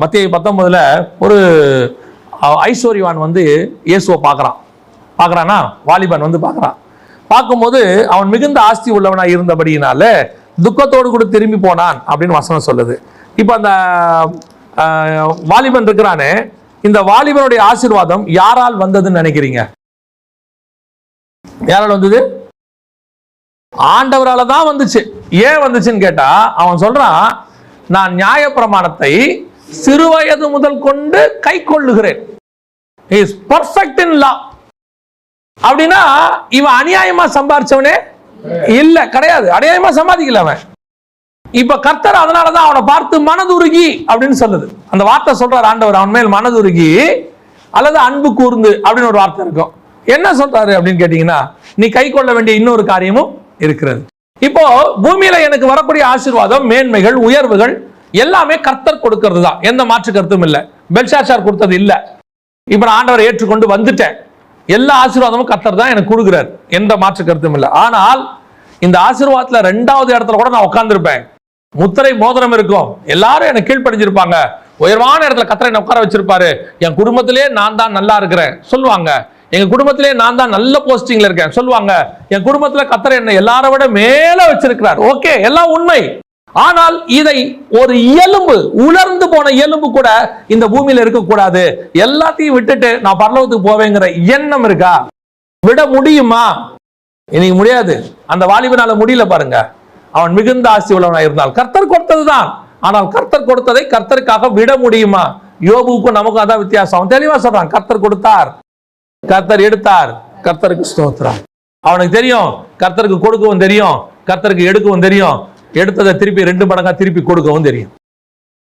மத்திய பத்தொன்பதுல ஒரு ஐஸ்வர்யவான் வந்து இயேசுவை பார்க்குறான். பார்க்கறானா வாலிபன் வந்து பார்க்கறான். பார்க்கும்போது அவன் மிகுந்த ஆஸ்தி உள்ளவனா இருந்தபடியினால துக்கத்தோடு கூட திரும்பி போனான் அப்படின்னு வசனம் சொல்லுது. இப்போ அந்த வாலிபன் இருக்கிறானே இந்த வாலிபனுடைய ஆசீர்வாதம் யாரால் வந்ததுன்னு நினைக்கிறீங்க? யாரால் வந்தது? ஆண்டவரால் தான் வந்துச்சு. ஏன் வந்துச்சுன்னு கேட்டா அவன் சொல்றான் நான் நியாயப்பிரமாணத்தை சிறுவயது முதல் கொண்டு கை கொள்ளுகிறேன். இஸ் பர்ஃபெக்ட் இன் லா அப்படின்னா இவன் அநியாயமா சம்பாரிச்சவனே? இல்ல கிடையாது. அநியாயமா சம்பாதிக்கல அவன். இப்ப கர்த்தர் அதனாலதான் அவனை பார்த்து மனதுருகி அப்படின்னு சொல்லுது. அந்த வார்த்தை சொல்றார் ஆண்டவர் அவன் மேல் மனதுருகி அல்லது அன்பு கூர்ந்து அப்படின்னு ஒரு வார்த்தை இருக்கும். என்ன சொல்றாரு அப்படின்னு கேட்டீங்கன்னா நீ கை கொள்ள வேண்டிய இன்னொரு காரியமும் இருக்கிறது. இப்போ பூமியில எனக்கு வரக்கூடிய ஆசீர்வாதம் மேன்மைகள் உயர்வுகள் எல்லாமே கர்த்தர் கொடுக்கிறது தான் எந்த மாற்று கருத்தும் இல்லை. பெல்ஷாஷார் கொடுத்தது இல்லை. இப்போ நான் ஆண்டவரை ஏற்றுக்கொண்டு வந்துட்டேன். எல்லா ஆசீர்வாதமும் கர்த்தர் தான் எனக்கு கொடுக்குறாரு. எந்த மாற்று கருத்தும் இல்லை. ஆனால் இந்த ஆசீர்வாதத்தில் ரெண்டாவது இடத்துல கூட நான் உட்காந்துருப்பேன் முத்திரை மோதிரம் இருக்கும். எல்லாரும் எனக்கு கீழ்ப்படிஞ்சிருப்பாங்க. உயர்வான இடத்துல கத்தரை என்னை உட்கார வச்சிருப்பாரு. என் குடும்பத்திலே நான் தான் நல்லா இருக்கிறேன். சொல்லுவாங்க. எங்க குடும்பத்திலே நான் தான் நல்ல போஸ்டிங்ல இருக்கேன். சொல்லுவாங்க. என் குடும்பத்துல கத்தரை என்னை எல்லாரை விட மேல வச்சிருக்கிறார். ஓகே எல்லாம் உண்மை. ஆனால் இதை ஒரு எலும்பு உலர்ந்து போன எலும்பு கூட இந்த பூமியில இருக்கக்கூடாது. எல்லாத்தையும் விட்டுட்டு நான் பரலோகத்துக்கு போவேங்கிற எண்ணம் இருக்கா? விட முடியுமா? இன்னைக்கு முடியாது. அந்த வாலிபனால முடியல பாருங்க. அவன் மிகுந்த ஆசி உள்ளவனாக இருந்தால் கர்த்தர் கொடுத்தது தான் ஆனால் கர்த்தர் கொடுத்ததை கர்த்தருக்காக விட முடியுமா? யோபுக்கும் நமக்கும் அதான் வித்தியாசம். அவன் தெளிவா சொல்றான் கர்த்தர் கொடுத்தார். கர்த்தர் எடுத்தார். கர்த்தருக்கு ஸ்தோத்திரம். அவனுக்கு தெரியும் கர்த்தருக்கு கொடுக்கவும் தெரியும் கர்த்தருக்கு எடுக்கவும் தெரியும். எடுத்ததை திருப்பி ரெண்டு மடங்காக திருப்பி கொடுக்கவும் தெரியும்.